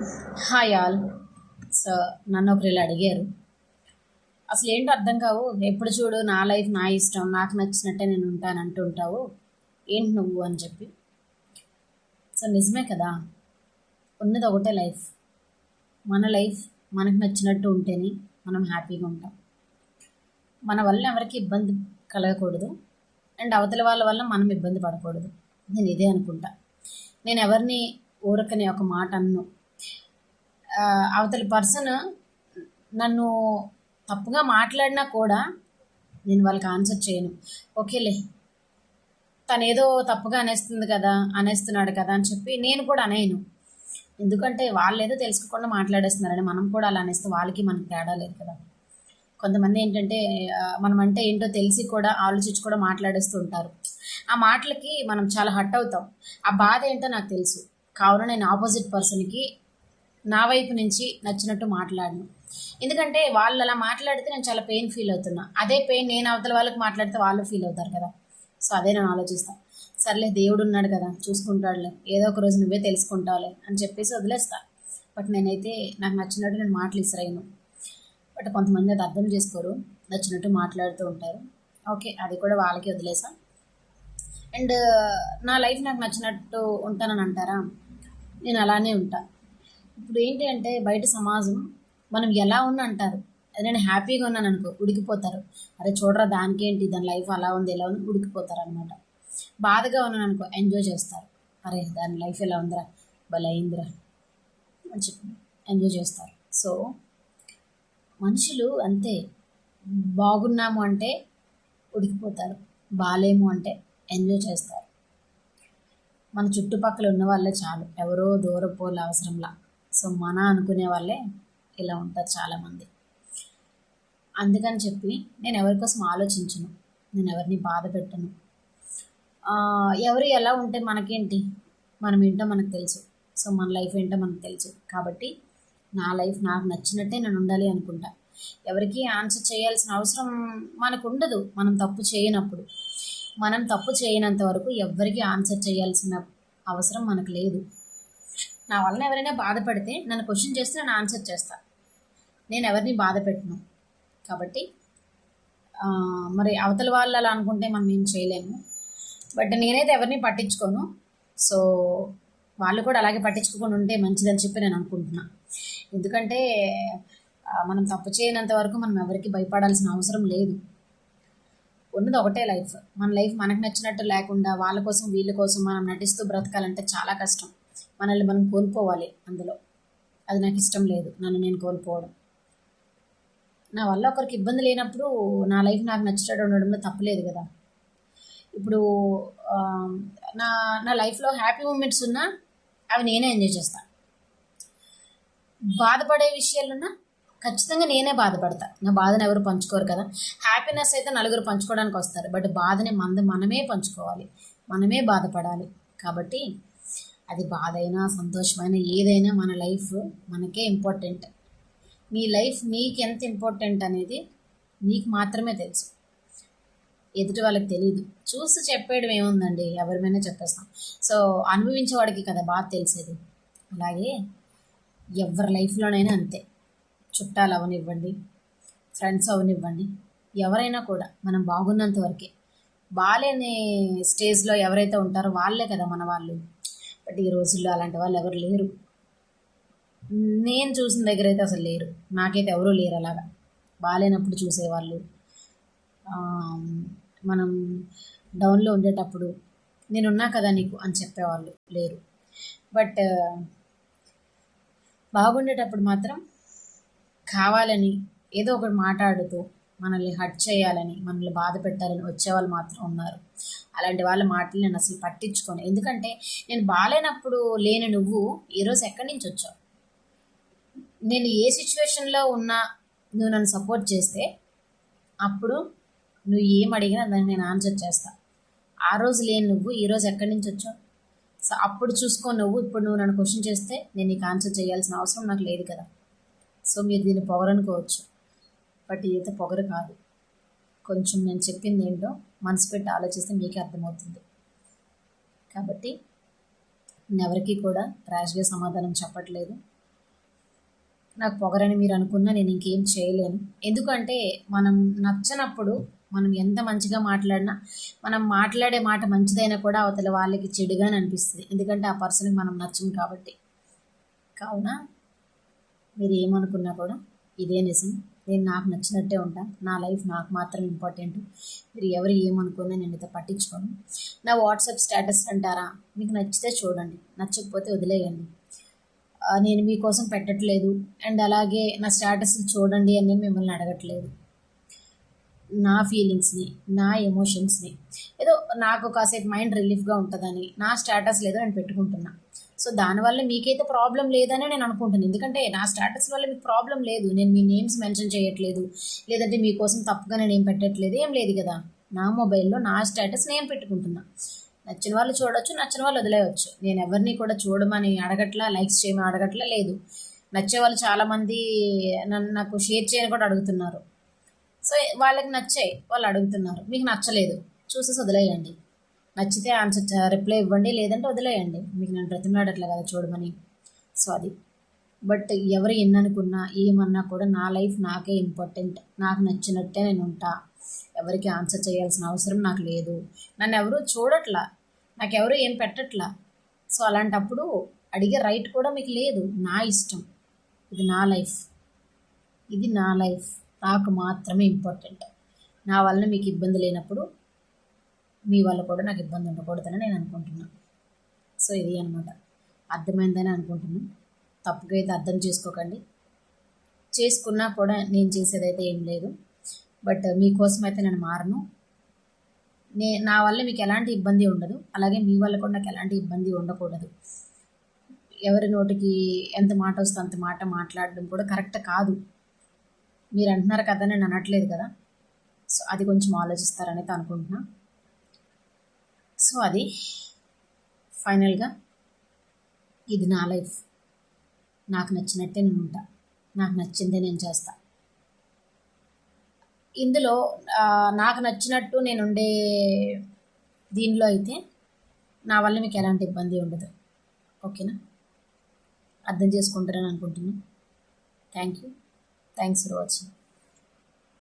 Hi all so నన్ను ఒకరు అడిగారు. అసలు ఏంటో అర్థం కావు. ఎప్పుడు చూడు నా లైఫ్ నా ఇష్టం నాకు నచ్చినట్టే నేను ఉంటాను అంటుంటావు. ఏంటి నువ్వు అని చెప్పి. సో నిజమే కదా. ఉన్నది ఒకటే లైఫ్. మన లైఫ్ మనకు నచ్చినట్టు ఉంటేనే మనం హ్యాపీగా ఉంటాం. మన వల్ల ఎవరికి ఇబ్బంది కలగకూడదు. అండ్ అవతల వాళ్ళ వల్ల మనం ఇబ్బంది పడకూడదు. నేను ఇదే అనుకుంటా. నేను ఎవరిని ఊరకనే ఒక మాట అన్ను. అవతలి పర్సన్ నన్ను తప్పుగా మాట్లాడినా కూడా నేను వాళ్ళకి ఆన్సర్ చేయను. ఓకేలే. తను ఏదో తప్పుగా అనేస్తుంది కదా అనేస్తున్నాడు కదా అని చెప్పి నేను కూడా అనేయను. ఎందుకంటే వాళ్ళు ఏదో తెలుసుకోకుండా మాట్లాడేస్తున్నారని మనం కూడా అలా అనేస్తే వాళ్ళకి మనకి తేడా లేదు కదా. కొంతమంది ఏంటంటే మనం అంటే ఏంటో తెలిసి కూడా ఆలోచించి కూడా మాట్లాడేస్తూ ఉంటారు. ఆ మాటలకి మనం చాలా హట్ అవుతాం. ఆ బాధ ఏంటో నాకు తెలుసు. కావున నేను ఆపోజిట్ పర్సన్కి నా వైపు నుంచి నచ్చినట్టు మాట్లాడను. ఎందుకంటే వాళ్ళు అలా మాట్లాడితే నేను చాలా పెయిన్ ఫీల్ అవుతున్నా. అదే పెయిన్ నేను అవతల వాళ్ళకి మాట్లాడితే వాళ్ళు ఫీల్ అవుతారు కదా. సో అదే నేను ఆలోచిస్తాను సర్లే దేవుడు ఉన్నాడు కదా చూసుకుంటాడులే. ఏదో ఒక రోజు నువ్వే తెలుసుకుంటావులే అని చెప్పేసి వదిలేస్తా. బట్ నేనైతే నాకు నచ్చినట్టు నేను మాటలు ఇసరైను బట్ కొంతమంది అది అర్థం చేసుకోరు. నచ్చినట్టు మాట్లాడుతూ ఉంటారు. ఓకే అది కూడా వాళ్ళకి వదిలేసా. అండ్ నా లైఫ్ నాకు నచ్చినట్టు ఉంటానని అంటారా? నేను అలానే ఉంటాను ఇప్పుడు ఏంటి అంటే బయట సమాజం మనం ఎలా ఉన్నా అంటారు. అదే నేను హ్యాపీగా ఉన్నాను అనుకో ఉడికిపోతారు. అరే చూడరా దానికేంటి దాని లైఫ్ అలా ఉంది ఎలా ఉంది ఉడికిపోతారు అనమాట బాధగా ఉన్నాను అనుకో ఎంజాయ్ చేస్తారు. అరే దాని లైఫ్ ఎలా ఉందిరా భలే అయిందిరా అని చెప్పి ఎంజాయ్ చేస్తారు. సో మనుషులు అంతే బాగున్నాము అంటే ఉడికిపోతారు బాగాలేము అంటే ఎంజాయ్ చేస్తారు. మన చుట్టుపక్కల ఉన్న వాళ్ళే చాలు ఎవరో దూరపోలే అవసరంలా. సో మన అనుకునే వాళ్ళే ఇలా ఉంటారు చాలామంది. అందుకని చెప్పి నేను ఎవరి కోసం ఆలోచించను. నేను ఎవరిని బాధ పెట్టను. ఎవరు ఎలా ఉంటే మనకేంటి? మనం ఏంటో మనకు తెలుసు. సో మన లైఫ్ ఏంటో మనకు తెలుసు. కాబట్టి నా లైఫ్ నాకు నచ్చినట్టే నేను ఉండాలి అనుకుంటా. ఎవరికి ఆన్సర్ చేయాల్సిన అవసరం మనకు ఉండదు మనం తప్పు చేయనప్పుడు. మనం తప్పు చేయనంత వరకు ఎవరికి ఆన్సర్ చేయాల్సిన అవసరం మనకు లేదు. నా వలన ఎవరైనా బాధపడితే నన్ను క్వశ్చన్ చేస్తే నేను ఆన్సర్ చేస్తా. నేను ఎవరిని బాధ పెట్టను. కాబట్టి మరి అవతల వాళ్ళు అలా అనుకుంటే మనం ఏం చేయలేము. బట్ నేనైతే ఎవరిని పట్టించుకోను. సో వాళ్ళు కూడా అలాగే పట్టించుకోకుండా ఉంటే మంచిదని చెప్పి నేను అనుకుంటున్నా. ఎందుకంటే మనం తప్పు చేయనంత వరకు మనం ఎవరికి భయపడాల్సిన అవసరం లేదు. ఉన్నది ఒకటే లైఫ్. మన లైఫ్ మనకు నచ్చినట్టు లేకుండా వాళ్ళ కోసం వీళ్ళ కోసం మనం నటిస్తూ బ్రతకాలంటే చాలా కష్టం. మనల్ని మనం కోల్పోవాలి అందులో. అది నాకు ఇష్టం లేదు. నన్ను నేను కోల్పోవడం. నా వల్ల ఒకరికి ఇబ్బంది లేనప్పుడు నా లైఫ్ నాకు నచ్చినట్టు ఉండడంలో తప్పలేదు కదా. ఇప్పుడు నా నా లైఫ్లో హ్యాపీ మూమెంట్స్ ఉన్నా అవి నేనే ఎంజాయ్ చేస్తాను బాధపడే విషయాలున్నా ఖచ్చితంగా నేనే బాధపడతా. నా బాధను ఎవరు పంచుకోరు కదా. హ్యాపీనెస్ అయితే నలుగురు పంచుకోవడానికి వస్తారు. బట్ బాధని మంద మనమే పంచుకోవాలి. మనమే బాధపడాలి. కాబట్టి అది బాధ అయినా సంతోషమైన ఏదైనా మన లైఫ్ మనకే ఇంపార్టెంట్. మీ లైఫ్ మీకు ఎంత ఇంపార్టెంట్ అనేది నీకు మాత్రమే తెలుసు. ఎదుటి వాళ్ళకి తెలియదు చూసి చెప్పేయడం ఏముందండి? ఎవరిమైనా చెప్పేస్తాం. సో అనుభవించేవాడికి కదా బాగా తెలిసేది. అలాగే ఎవరి లైఫ్లోనైనా అంతే. చుట్టాలు అవనివ్వండి ఫ్రెండ్స్ అవనివ్వండి ఎవరైనా కూడా మనం బాగున్నంత వరకే బాగాలేని స్టేజ్లో ఎవరైతే ఉంటారో వాళ్ళే కదా మన వాళ్ళు. బట్ ఈ రోజుల్లో అలాంటి వాళ్ళు ఎవరు లేరు. నేను చూసిన దగ్గర అయితే అసలు లేరు. నాకైతే ఎవరూ లేరు అలాగా. బాగాలేనప్పుడు చూసేవాళ్ళు. మనం డౌన్లో ఉండేటప్పుడు నేనున్నా కదా నీకు అని చెప్పేవాళ్ళు లేరు. బట్ బాగుండేటప్పుడు మాత్రం కావాలని ఏదో ఒకటి మాట్లాడుతూ మనల్ని హట్ చేయాలని మనల్ని బాధ పెట్టాలని వచ్చేవాళ్ళు మాత్రం ఉన్నారు. అలాంటి వాళ్ళ మాటలు నేను అసలు పట్టించుకోను. ఎందుకంటే నేను బాగాలేనప్పుడు లేని నువ్వు ఈరోజు ఎక్కడి నుంచి వచ్చావు? నేను ఏ సిచ్యువేషన్లో ఉన్నా నువ్వు నన్ను సపోర్ట్ చేస్తే అప్పుడు నువ్వు ఏం అడిగినా దాన్ని నేను ఆన్సర్ చేస్తా. ఆ రోజు లేని నువ్వు ఈరోజు ఎక్కడి నుంచి వచ్చావు? సో అప్పుడు చూసుకో నువ్వు ఇప్పుడు నువ్వు నన్ను క్వశ్చన్ చేస్తే నేను నీకు ఆన్సర్ చేయాల్సిన అవసరం నాకు లేదు కదా. సో మీరు దీన్ని పొగరనుకోవచ్చు బట్ ఈత పొగరు కాదు. కొంచెం నేను చెప్పింది ఏంటో మనసు పెట్టి ఆలోచిస్తే మీకే అర్థమవుతుంది. కాబట్టి నేను ఎవరికీ కూడా ర్యాష్గా సమాధానం చెప్పట్లేదు. నాకు పొగరని మీరు అనుకున్నా నేను ఇంకేం చేయలేను. ఎందుకంటే మనం నచ్చనప్పుడు మనం ఎంత మంచిగా మాట్లాడినా మనం మాట్లాడే మాట మంచిదైనా కూడా అవతల వాళ్ళకి చెడుగానే అనిపిస్తుంది. ఎందుకంటే ఆ పర్సన్కి మనం నచ్చం కాబట్టి. కావున మీరు ఏమనుకున్నా కూడా ఇదే నిజం. నేను నాకు నచ్చినట్టే ఉంటా. నా లైఫ్ నాకు మాత్రం ఇంపార్టెంట్. మీరు ఎవరు ఏమనుకున్నా నేను అయితే పట్టించుకోను. నా వాట్సాప్ స్టేటస్ అంటారా? మీకు నచ్చితే చూడండి. నచ్చకపోతే వదిలేయండి. నేను మీకోసం పెట్టట్లేదు. అండ్ అలాగే నా స్టేటస్ చూడండి అని నేను మిమ్మల్ని అడగట్లేదు. నా ఫీలింగ్స్ని నా ఎమోషన్స్ని. ఏదో నాకు కాసేపు మైండ్ రిలీఫ్గా ఉంటుందని నా స్టేటస్ లేదో నేను పెట్టుకుంటున్నా. సో దానివల్ల మీకైతే ప్రాబ్లం లేదని నేను అనుకుంటున్నాను ఎందుకంటే నా స్టేటస్ వల్ల మీకు ప్రాబ్లం లేదు. నేను మీ నేమ్స్ మెన్షన్ చేయట్లేదు. లేదంటే మీకోసం తప్పుగా నేను ఏం పెట్టట్లేదు. ఏం లేదు కదా. నా మొబైల్లో నా స్టేటస్ నేను పెట్టుకుంటున్నా. నచ్చిన వాళ్ళు చూడొచ్చు నచ్చిన వాళ్ళు వదిలేయచ్చు. నేను ఎవరిని కూడా చూడమని అడగట్లా లైక్స్ చేయమని అడగట్లా లేదు. నచ్చే వాళ్ళు చాలామంది నన్ను నాకు షేర్ చేయని కూడా అడుగుతున్నారు. సో వాళ్ళకి నచ్చాయి. వాళ్ళు అడుగుతున్నారు. మీకు నచ్చలేదు. చూసేసి వదిలేయండి. నచ్చితే ఆన్సర్ రిప్లై ఇవ్వండి లేదంటే వదిలేయండి. మీకు నేను బ్రతిమలాడట్లే కదా చూడమని. సో అది బట్ ఎవరు ఎన్ననుకున్నా ఏమన్నా కూడా నా లైఫ్ నాకే ఇంపార్టెంట్ నాకు నచ్చినట్టే నేను ఉంటా. ఎవరికి ఆన్సర్ చేయాల్సిన అవసరం నాకు లేదు. నన్ను ఎవరు చూడట్లా. నాకు ఎవరు ఏం పెట్టట్లా. సో అలాంటప్పుడు అడిగే రైట్ కూడా మీకు లేదు. నా ఇష్టం. ఇది నా లైఫ్ ఇది నా లైఫ్ నాకు మాత్రమే ఇంపార్టెంట్ నా వలన మీకు ఇబ్బంది లేనప్పుడు మీ వల్ల కూడా నాకు ఇబ్బంది ఉండకూడదని నేను అనుకుంటున్నాను సో ఇది అనమాట అర్థమైందని అనుకుంటున్నాను తప్పుగా అయితే అర్థం చేసుకోకండి. చేసుకున్నా కూడా నేను చేసేదైతే ఏం లేదు. బట్ మీకోసం అయితే నేను మారను. నే నా వల్ల మీకు ఎలాంటి ఇబ్బంది ఉండదు. అలాగే మీ వల్ల కూడా నాకు ఎలాంటి ఇబ్బంది ఉండకూడదు. ఎవరి నోటికి ఎంత మాట వస్తే అంత మాట మాట్లాడడం కూడా కరెక్ట్ కాదు. మీరు అంటున్నారు కదా నేను అనట్లేదు కదా. సో అది కొంచెం ఆలోచిస్తారనైతే అనుకుంటున్నాను సో అది ఫైనల్గా ఇది నా లైఫ్. నాకు నచ్చినట్టే నేను ఉంటా. నాకు నచ్చిందే నేను చేస్తా. ఇందులో నాకు నచ్చినట్టు నేను ఉండే దీనిలో అయితే నా వల్ల మీకు ఎలాంటి ఇబ్బంది ఉండదు. ఓకేనా? అర్థం చేసుకుంటారని అనుకుంటున్నాను thank you. Thanks for watching.